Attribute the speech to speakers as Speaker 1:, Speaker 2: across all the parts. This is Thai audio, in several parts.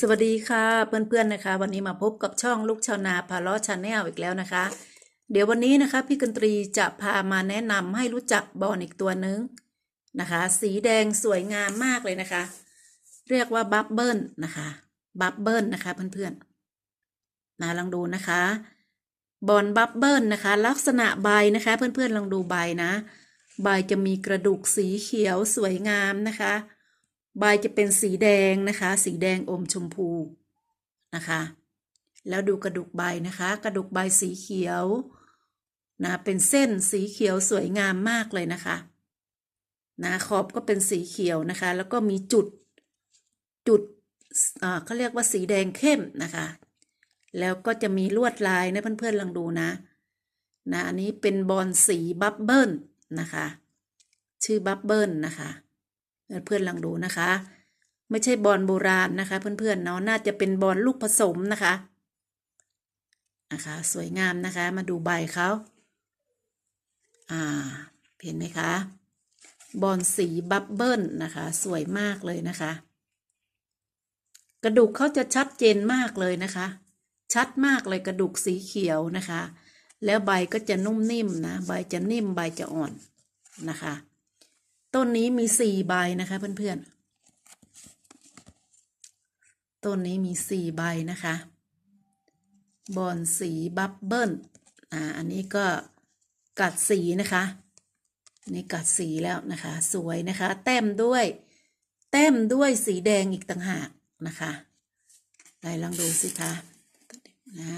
Speaker 1: สวัสดีค่ะเพื่อนๆนะคะ วันนี้มาพบกับช่องลูกชาวนาพาล้อชาแนลอีกแล้วนะคะ เดี๋ยววันนี้นะคะ พี่กันตรีจะพามาแนะนำให้รู้จักบอลอีกตัวหนึ่งนะคะ สีแดงสวยงามมากเลยนะคะ เรียกว่าบับเบิลนะคะบับเบิลนะคะเพื่อนๆนะลองดูนะคะบอลบับเบิลนะคะ ลักษณะใบนะคะ เพื่อนๆลองดูใบนะ ใบจะมีกระดูกสีเขียวสวยงามนะคะ ใบจะเป็นสีแดงนะคะ สีแดงอมชมพูนะคะ แล้วดูกระดูกใบนะคะ กระดูกใบสีเขียวนะเป็นเส้นสีเขียวสวยงามมากเลยนะคะนะขอบก็เป็นสีเขียวนะคะ แล้วก็มีจุดจุดอ่าเขาเรียกว่าสีแดงเข้มนะคะ แล้วก็จะมีลวดลายนะเพื่อนๆลองดูนะนะอันนี้เป็นบอลสีบับเบิลนะคะ ชื่อบับเบิลนะคะ เพื่อนลองดูนะคะ ไม่ใช่บอลโบราณนะคะ เพื่อนๆเนาะน่าจะเป็นบอลลูกผสมนะคะนะคะสวยงามนะคะมาดูใบเขาอ่าเห็นไหมคะ บอลสีบับเบิลนะคะ สวยมากเลยนะคะ กระดูกเขาจะชัดเจนมากเลยนะคะ ชัดมากเลยกระดูกสีเขียวนะคะ แล้วใบก็จะนุ่มนิ่มนะ ใบจะนิ่มใบจะอ่อนนะคะ ต้นนี้มีสี่ใบนะคะเพื่อนๆ ต้นนี้มีสี่ใบนะคะ บอนสีบับเบิ้ล อ่า อันนี้ก็กัดสีนะคะ นี่กัดสีแล้วนะคะ สวยนะคะ แต้มด้วย แต้มด้วยสีแดงอีกต่างหากนะคะไหนลองดูสิคะนะ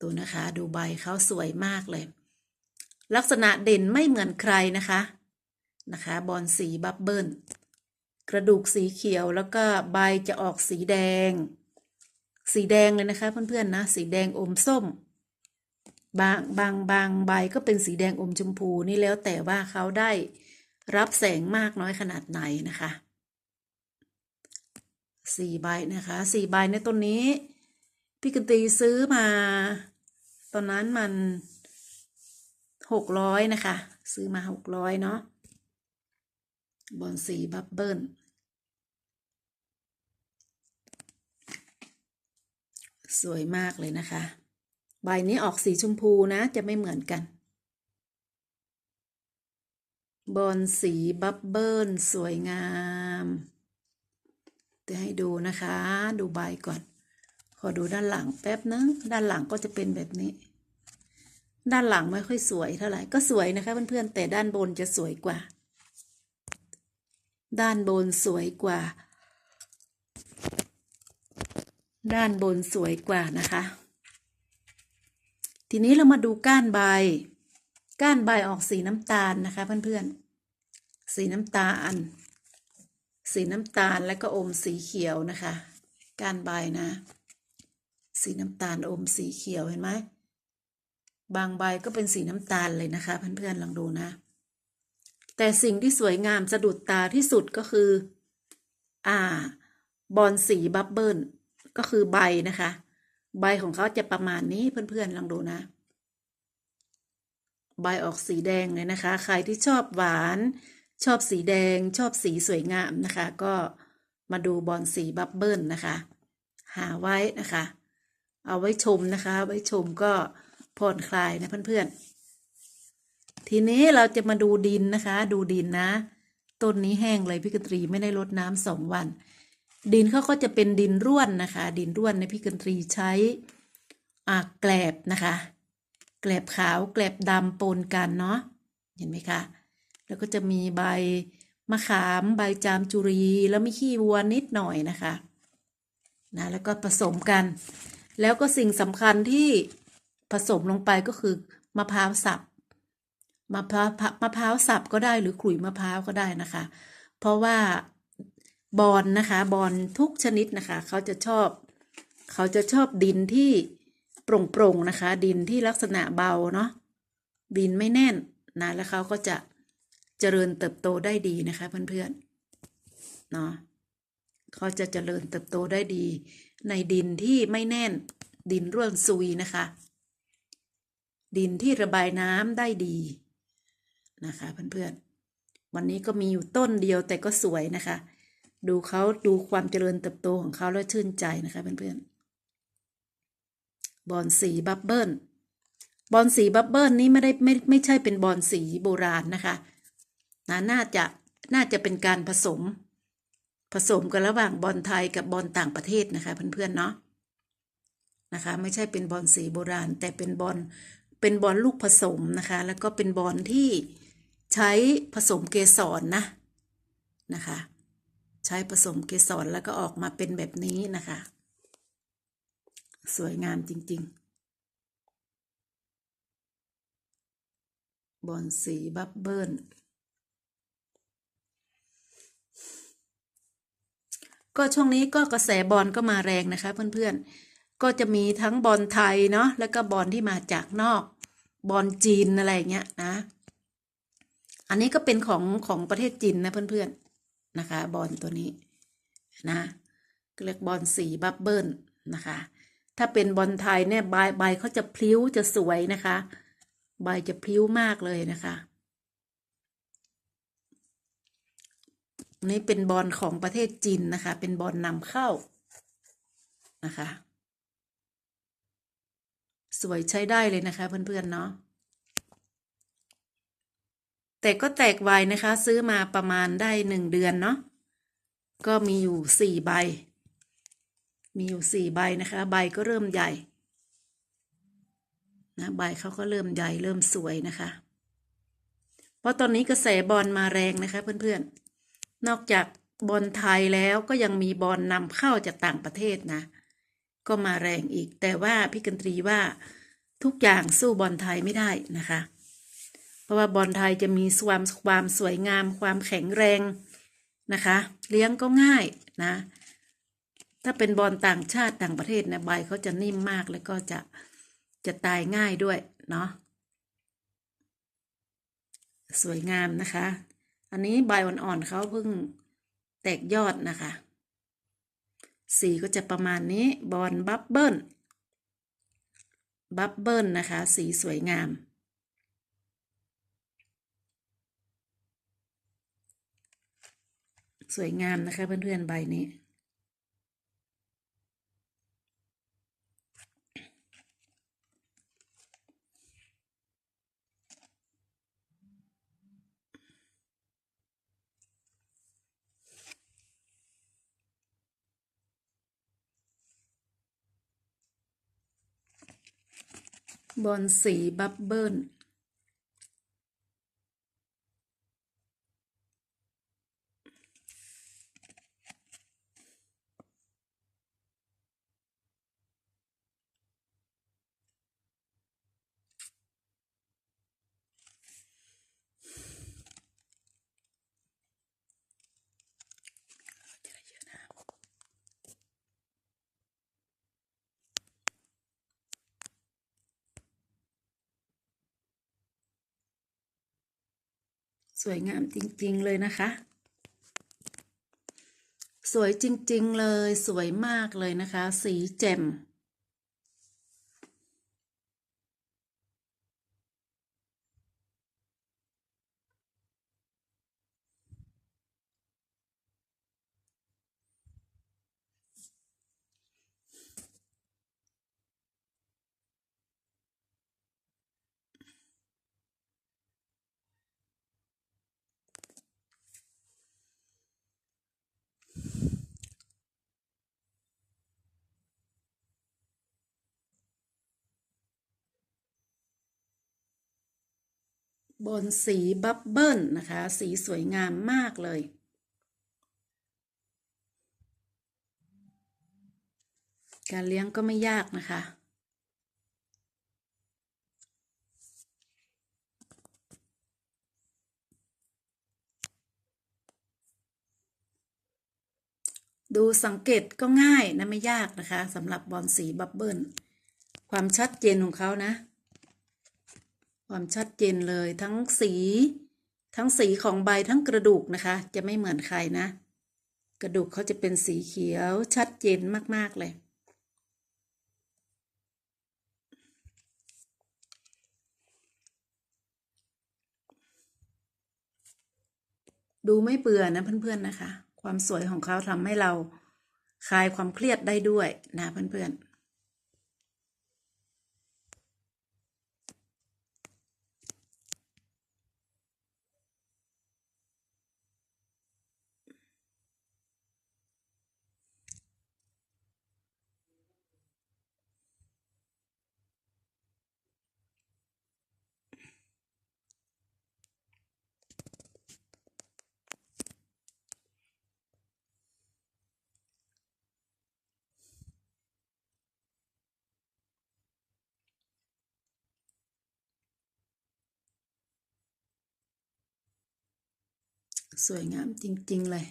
Speaker 1: ดูนะคะ ดูใบเขาสวยมากเลย ลักษณะเด่นไม่เหมือนใครนะคะ นะคะบอลสีบับเบิลกระดูกสีเขียวแล้วก็ใบจะออกสีแดง สีแดงเลยนะคะเพื่อนๆนะสีแดงอมส้ม บางบางบางใบก็เป็นสีแดงอมชมพูนี่แล้วแต่ว่าเขาได้รับแสงมากน้อยขนาดไหนนะคะสี่ใบนะคะสี่ใบในต้นนี้ พี่กันตีซื้อมา ตอนนั้นมันหกร้อยนะคะ ซื้อมาหกร้อยเนาะ บอลสีบับเบิลสวยมากเลยนะคะ ใบนี้ออกสีชมพูนะ จะไม่เหมือนกัน บอลสีบับเบิลสวยงามจะให้ดูนะคะ ดูใบก่อน ขอดูด้านหลังแป๊บนึง ด้านหลังก็จะเป็นแบบนี้ ด้านหลังไม่ค่อยสวยเท่าไหร่ ก็สวยนะคะเพื่อนๆ แต่ด้านบนจะสวยกว่า ด้านบนสวยกว่า ด้านบนสวยกว่านะคะ ทีนี้เรามาดูก้านใบ ก้านใบออกสีน้ำตาลนะคะ เพื่อนๆ สีน้ำตาล สีน้ำตาลแล้วก็อมสีเขียวนะคะ ก้านใบนะ สีน้ำตาลอมสีเขียวเห็นไหมบางใบก็เป็นสีน้ำตาลเลยนะคะ เพื่อนๆลองดูนะ แต่สิ่งที่สวยงามสะดุดตาที่สุดก็คือ อ่า บอลสีบับเบิลก็คือใบนะคะ ใบของเขาจะประมาณนี้เพื่อนๆลองดูนะ ใบออกสีแดงเลยนะคะ ใครที่ชอบหวาน ชอบสีแดง ชอบสีสวยงามนะคะ ก็มาดูบอลสีบับเบิลนะคะ หาไว้นะคะ เอาไว้ชมนะคะ ไว้ชมก็ผ่อนคลายนะเพื่อนๆ ทีนี้เราจะมาดูดินนะคะ ดูดินนะ ต้นนี้แห้งเลยพี่กตรีไม่ได้รดน้ำสองวัน ดินเขาก็จะเป็นดินร่วนนะคะ ดินร่วนในพี่กตรีใช้อ่าแกลบนะคะ แกลบขาวแกลบดำปนกันเนาะเห็นไหมคะ แล้วก็จะมีใบมะขามใบจามจุรี แล้วมีขี้วัวนิดหน่อยนะคะนะแล้วก็ผสมกัน แล้วก็สิ่งสำคัญที่ผสมลงไปก็คือมะพร้าวสับ มะพร้าวมะพร้าวสับก็ได้หรือขลุ่ยมะพร้าวก็ได้นะคะ เพราะว่าบอลนะคะบอลทุกชนิดนะคะเขาจะชอบ เขาจะชอบดินที่โปร่งๆนะคะ ดินที่ลักษณะเบาเนาะดินไม่แน่นนะแล้วเขาก็จะเจริญเติบโตได้ดีนะคะเพื่อนๆเนาะเขาจะเจริญเติบโตได้ดี ในดินที่ไม่แน่น ดินร่วนซุยนะคะ ดินที่ระบายน้ำได้ดี นะคะเพื่อนๆ วันนี้ก็มีอยู่ต้นเดียวแต่ก็สวยนะคะ ดูเขาดูความเจริญเติบโตของเขาแล้วชื่นใจนะคะเพื่อนๆ บอลสีบับเบิลบอลสีบับเบิลนี้ไม่ได้ไม่ไม่ใช่เป็นบอลสีโบราณนะคะนะน่าจะน่าจะเป็นการผสม ผสมกันระหว่างบอลไทยกับบอลต่างประเทศนะคะเพื่อนๆเนาะนะคะ ไม่ใช่เป็นบอลสีโบราณ แต่เป็นบอลเป็นบอลลูกผสมนะคะ แล้วก็เป็นบอลที่ ใช้ผสมเกสรนะนะคะ ใช้ผสมเกสรแล้วก็ออกมาเป็นแบบนี้นะคะ สวยงามจริง ๆ บอลสีบับเบิลก็ช่วงนี้ก็กระแสบอลก็มาแรงนะคะ เพื่อนๆ ก็จะมีทั้งบอลไทยเนาะแล้วก็บอลที่มาจากนอกบอลจีนอะไรเงี้ยนะ อันนี้ก็เป็นของของประเทศจีนนะเพื่อนๆนะคะ บอลตัวนี้นะเรียกบอลสีบับเบิลนะคะ ถ้าเป็นบอลไทยเนี่ยใบใบเขาจะพลิ้วจะสวยนะคะ ใบจะพลิ้วมากเลยนะคะนี่เป็นบอลของประเทศจีนนะคะ เป็นบอลนำเข้านะคะ สวยใช้ได้เลยนะคะเพื่อนๆเนาะ แต่ก็แตกไวนะคะ ซื้อมาประมาณได้หนึ่งเดือนเนาะก็มีอยู่สี่ใบ มีอยู่สี่ใบนะคะ ใบก็เริ่มใหญ่นะใบเขาก็เริ่มใหญ่เริ่มสวยนะคะ เพราะตอนนี้กระแสบอลมาแรงนะคะ เพื่อนๆ นอกจากบอลไทยแล้วก็ยังมีบอลนำเข้าจากต่างประเทศนะ ก็มาแรงอีก แต่ว่าพี่กันตรีว่าทุกอย่างสู้บอลไทยไม่ได้นะคะ ราะว่าบอลไทยจะมีความความสวยงามความแข็งแรงนะคะ เลี้ยงก็ง่ายนะ ถ้าเป็นบอลต่างชาติต่างประเทศนะใบเขาจะนิ่มมากแล้วก็จะจะตายง่ายด้วยเนาะสวยงามนะคะ อันนี้ใบอ่อนๆเขาเพิ่งแตกยอดนะคะ สีก็จะประมาณนี้บอลบับเบิลบับเบิลนะคะ สีสวยงาม สวยงามนะคะเพื่อนๆใบนี้ บอลสีบับเบิล สวยงามจริง ๆ เลยนะคะ สวยจริง ๆ เลยสวยมากเลยนะคะ สีแจ่ม บนสีบับเบิลนะคะ สีสวยงามมากเลย การเลี้ยงก็ไม่ยากนะคะดูสังเกตก็ง่ายนะไม่ยากนะคะสำหรับบอลสีบับเบิลความชัดเจนของเขานะ ความชัดเจนเลยทั้งสี ทั้งสีของใบทั้งกระดูกนะคะ จะไม่เหมือนใครนะ กระดูกเขาจะเป็นสีเขียวชัดเจนมาก ๆ เลย ดูไม่เบื่อนะเพื่อน ๆ นะคะ ความสวยของเขาทำให้เราคลายความเครียดได้ด้วยนะเพื่อน ๆ สวยงามจริง ๆ เลย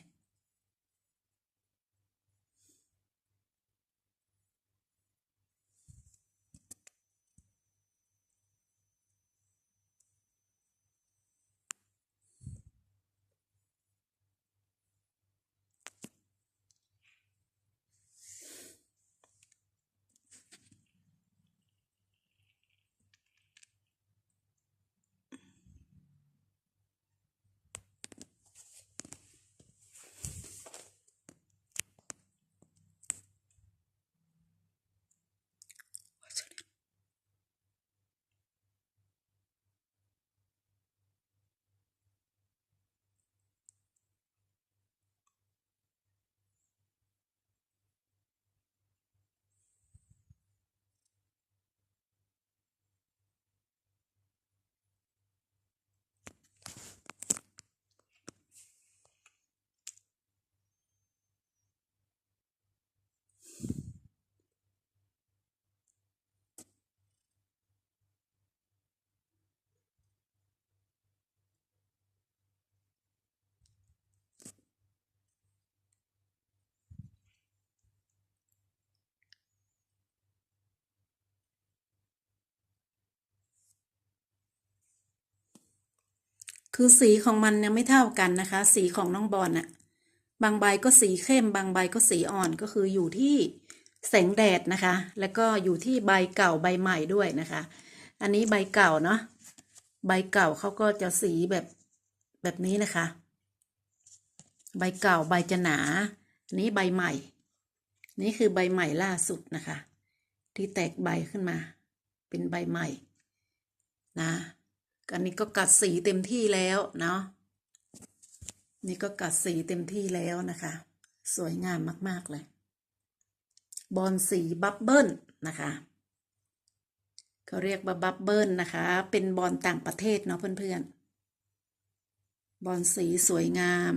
Speaker 1: คือสีของมันยังไม่เท่ากันนะคะ สีของน้องบอลน่ะ บางใบก็สีเข้ม บางใบก็สีอ่อนก็คืออยู่ที่แสงแดดนะคะ แล้วก็อยู่ที่ใบเก่าใบใหม่ด้วยนะคะ อันนี้ใบเก่าเนาะ ใบเก่าเขาก็จะสีแบบแบบนี้นะคะ ใบเก่าใบจะหนา อันนี้ใบใหม่ นี่คือใบใหม่ล่าสุดนะคะ ที่แตกใบขึ้นมา เป็นใบใหม่นะ อันนี้ก็กัดสีเต็มที่แล้วเนาะนี่ก็กัดสีเต็มที่แล้วนะคะ สวยงามมาก ๆ เลย บอลสีบับเบิลนะคะเขาเรียกว่าบับเบิลนะคะ เป็นบอลต่างประเทศเนาะเพื่อนๆบอลสีสวยงาม